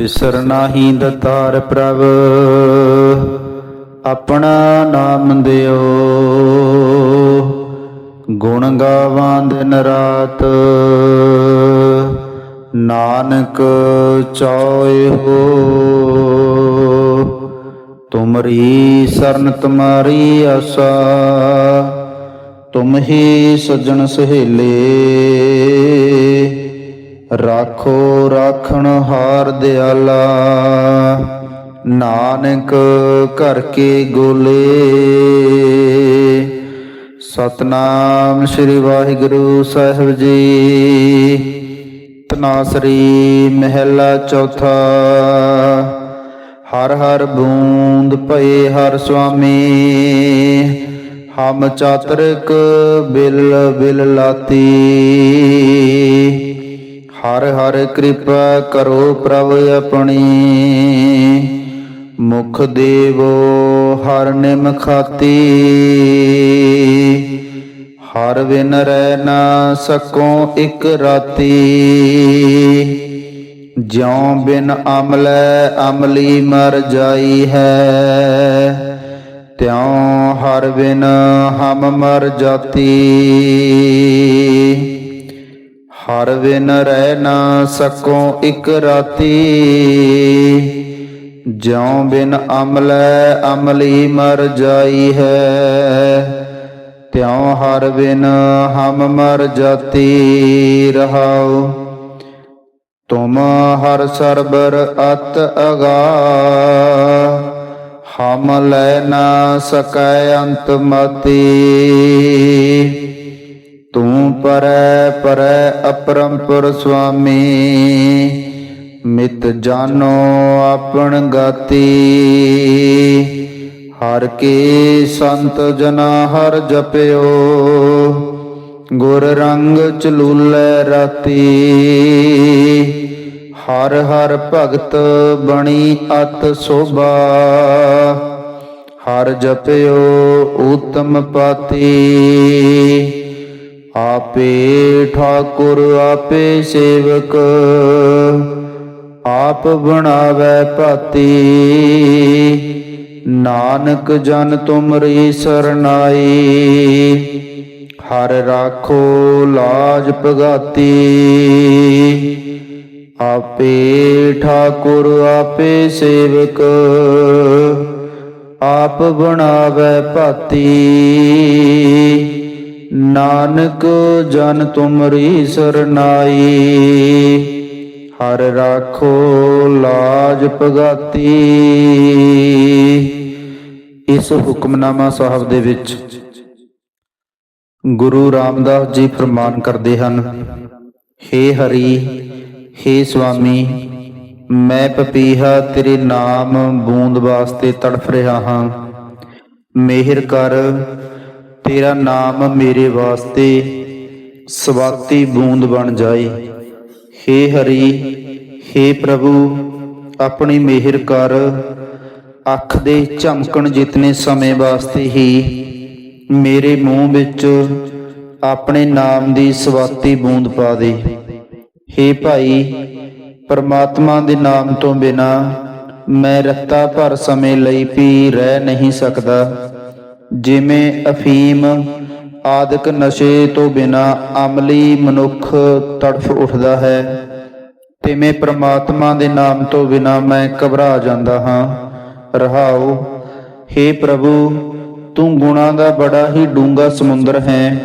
ਬਿਸਰ ਨਾਹੀ ਦਤਾਰ ਪ੍ਰਭ, ਆਪਣਾ ਨਾਮ ਦਿਓ। ਗੁਣ ਗਾਵਾਂ ਦਿਨ ਰਾਤ ਨਾਨਕ ਚੋਇ ਹੋ। ਤੁਮਰੀ ਸਰਨ, ਤੁਮਾਰੀ ਆਸਾ, ਤੁਮ ਹੀ ਸਜਣ ਸਹੇਲੇ। ਰਾਖੋ ਰਾਖਣ ਹਾਰ ਦਿਆਲਾ, ਨਾਨਕ ਘਰ ਕੇ ਗੋਲੇ। ਸਤਨਾਮ ਸ੍ਰੀ ਵਾਹਿਗੁਰੂ ਸਾਹਿਬ ਜੀ, ਤਨਾਸਰੀ ਮਹਿਲਾ ਚੌਥਾ। ਹਰ ਹਰ ਬੂੰਦ ਭਏ ਹਰ ਸੁਆਮੀ, ਹਮ ਚਾਤਰਿਕ ਬਿਲ ਬਿਲ ਲਾਤੀ। ਹਰ ਹਰ ਕਿਰਪਾ ਕਰੋ ਪ੍ਰਭ ਆਪਣੀ। ਮੁਖ ਦੇਵੋ ਹਰ ਨਿਮ ਖਾਤੀ। ਹਰ ਬਿਨ ਰਹਿ ਨਾ ਸਕੋ ਇਕ ਰਾਤੀ। ਜਿਉ ਬਿਨ ਅਮਲੈ ਅਮਲੀ ਮਰ ਜਾਈ ਹੈ। ਤਿਉ ਹਰ ਬਿਨ ਹਮ ਮਰ ਜਾਤੀ। ਹਰ ਬਿਨ ਰਹਿ ਨਾ ਸਕੋ ਇਕ ਰਾਤੀ। ਜਿਉ ਬਿਨ ਅਮਲੈ ਅਮਲੀ ਮਰ ਜਾਈ ਹੈ, ਤਿਉ ਹਰ ਬਿਨ ਹਮ ਮਰ ਜਾਤੀ ਰਹਾਉ। ਤੁਮ ਹਰ ਸਰਬਰ ਅਤ ਅਗਾ। ਹਮ ਲੈ ਨਾ ਸਕੈ ਅੰਤ ਮਤੀ ਤੂੰ ਪਰੈ ਪਰੈ ਅਪਰੰਪਰ ਸੁਆਮੀ, ਮਿਤ ਜਾਨੋ ਆਪਣ ਗਾਤੀ। ਹਰ ਕੇ ਸੰਤ ਜਨਾ ਹਰ ਜਪਿਓ, ਗੁਰ ਰੰਗ ਚਲੂਲੇ ਰਾਤੀ। ਹਰ ਹਰ ਭਗਤ ਬਣੀ ਅਤ ਸੋਭਾ, ਹਰ ਜਪਿਓ ਊਤਮ ਪਾਤੀ। ਆਪੇ ਠਾਕੁਰ, ਆਪੇ ਸੇਵਕ, ਆਪ ਬਣਾਵੇ ਭਾਤੀ। ਨਾਨਕ ਜਨ ਤੁਮਰੀ ਸਰਨਾਈ, ਹਰ ਰਾਖੋ ਲਾਜ ਭਗਾਤੀ। ਆਪੇ ਠਾਕੁਰ, ਆਪੇ ਸੇਵਕ, ਆਪ ਬਣਾਵੇ ਭਾਤੀ। ਨਾਨਕ ਜਨ ਤੁਮਰੀ ਸਰਨਾਈ। ਹਰ ਰਾਖੋ ਲਾਜ ਭਗਾਤੀ। ਇਸ ਹੁਕਮਨਾਮਾ ਸਾਹਿਬ ਦੇ ਵਿੱਚ ਗੁਰੂ ਰਾਮਦਾਸ ਜੀ ਫਰਮਾਨ ਕਰਦੇ ਹਨ हे ਹਰੀ हे ਸੁਆਮੀ ਮੈਂ ਪਪੀਹਾ ਤੇਰੇ ਨਾਮ ਬੂੰਦ ਵਾਸਤੇ ਤੜਫ ਰਿਹਾ ਹਾਂ। ਮਿਹਰ ਕਰ ਤੇਰਾ ਨਾਮ ਮੇਰੇ ਵਾਸਤੇ ਸਵਾਤੀ ਬੂੰਦ ਬਣ ਜਾਏ हे ਹਰੀ हे ਪ੍ਰਭੂ ਆਪਣੀ ਮਿਹਰ ਕਰ ਅੱਖ ਦੇ ਝਮਕਣ ਜਿਤਨੇ ਸਮੇਂ ਵਾਸਤੇ ਹੀ ਮੇਰੇ ਮੂੰਹ ਵਿੱਚ ਆਪਣੇ ਨਾਮ ਦੀ ਸਵਾਤੀ ਬੂੰਦ ਪਾ ਦੇ हे ਭਾਈ ਪਰਮਾਤਮਾ ਦੇ ਨਾਮ ਤੋਂ ਬਿਨਾ ਮੈਂ ਰੱਤਾ ਭਰ ਸਮੇਂ ਲਈ ਵੀ ਰਹਿ ਨਹੀਂ ਸਕਦਾ ਜਿਵੇਂ ਅਫੀਮ, ਆਦਿਕ ਨਸ਼ੇ ਤੋਂ ਬਿਨਾ ਅਮਲੀ ਮਨੁੱਖ ਤੜਫ ਉੱਠਦਾ ਹੈ। ਤਿਵੇਂ ਪ੍ਰਮਾਤਮਾ ਦੇ ਨਾਮ ਤੋਂ ਬਿਨਾ ਮੈਂ ਘਬਰਾ ਜਾਂਦਾ ਹਾਂ। ਰਹਾਉ हे ਪ੍ਰਭੂ, ਤੂੰ ਗੁਣਾ ਦਾ ਬੜਾ ਹੀ ਡੂੰਘਾ ਸਮੁੰਦਰ ਹੈ।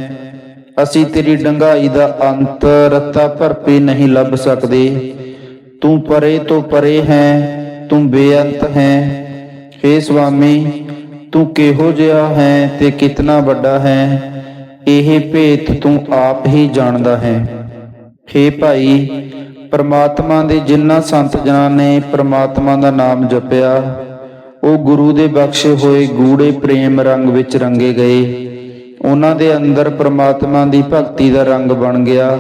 ਅਸੀਂ ਤੇਰੀ ਡੰਗਾਈ ਦਾ ਅੰਤ ਰੱਤਾ ਭਰਪੀ ਨਹੀਂ ਲੱਭ ਸਕਦੇ। ਤੂੰ ਪਰੇ ਤੋਂ ਪਰੇ ਹੈ, ਤੂੰ ਬੇਅੰਤ ਹੈ। हे ਸੁਆਮੀ ਤੂੰ ਕਿਹੋ ਜਿਹਾ ਹੈ ਤੇ ਕਿਤਨਾ ਵੱਡਾ ਹੈ? ਇਹ ਭੇਤ ਤੂੰ ਆਪ ਹੀ ਜਾਣਦਾ ਹੈ। हे ਭਾਈ, ਪਰਮਾਤਮਾ ਦੇ ਜਿਨ੍ਹਾਂ ਸੰਤ ਜਨਾਂ ਨੇ ਪਰਮਾਤਮਾ ਦਾ ਨਾਮ ਜਪਿਆ, ਉਹ ਗੁਰੂ ਦੇ ਬਖਸ਼ੇ ਹੋਏ ਗੂੜੇ ਪ੍ਰੇਮ ਰੰਗ ਵਿੱਚ ਰੰਗੇ ਗਏ। ਉਹਨਾਂ ਦੇ ਅੰਦਰ ਪ੍ਰਮਾਤਮਾ ਦੀ ਭਗਤੀ ਦਾ ਰੰਗ ਬਣ ਗਿਆ।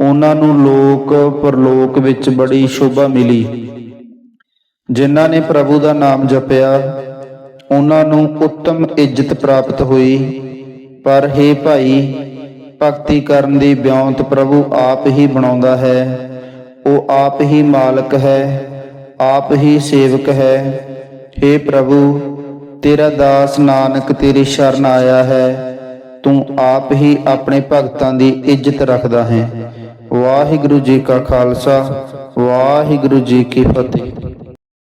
ਉਹਨਾਂ ਨੂੰ ਲੋਕ, ਪਰਲੋਕ ਵਿੱਚ ਬੜੀ ਸ਼ੋਭਾ ਮਿਲੀ। ਜਿਨ੍ਹਾਂ ਨੇ ਪ੍ਰਭੂ ਦਾ ਨਾਮ ਜਪਿਆ ਉਹਨਾਂ ਨੂੰ ਉੱਤਮ ਇੱਜ਼ਤ ਪ੍ਰਾਪਤ ਹੋਈ। ਪਰ हे ਭਾਈ, ਭਗਤੀ ਕਰਨ ਦੀ ਬਿਉਂਤ ਪ੍ਰਭੂ ਆਪ ਹੀ ਬਣਾਉਂਦਾ ਹੈ। ਉਹ ਆਪ ਹੀ ਮਾਲਕ ਹੈ, ਆਪ ਹੀ ਸੇਵਕ ਹੈ। हे ਪ੍ਰਭੂ, ਤੇਰਾ ਦਾਸ ਨਾਨਕ ਤੇਰੀ ਸ਼ਰਨ ਆਇਆ ਹੈ। ਤੂੰ ਆਪ ਹੀ ਆਪਣੇ ਭਗਤਾਂ ਦੀ ਇੱਜ਼ਤ ਰੱਖਦਾ ਹੈ। ਵਾਹਿਗੁਰੂ ਜੀ ਕਾ ਖਾਲਸਾ, ਵਾਹਿਗੁਰੂ ਜੀ ਕੀ ਫਤਿਹ।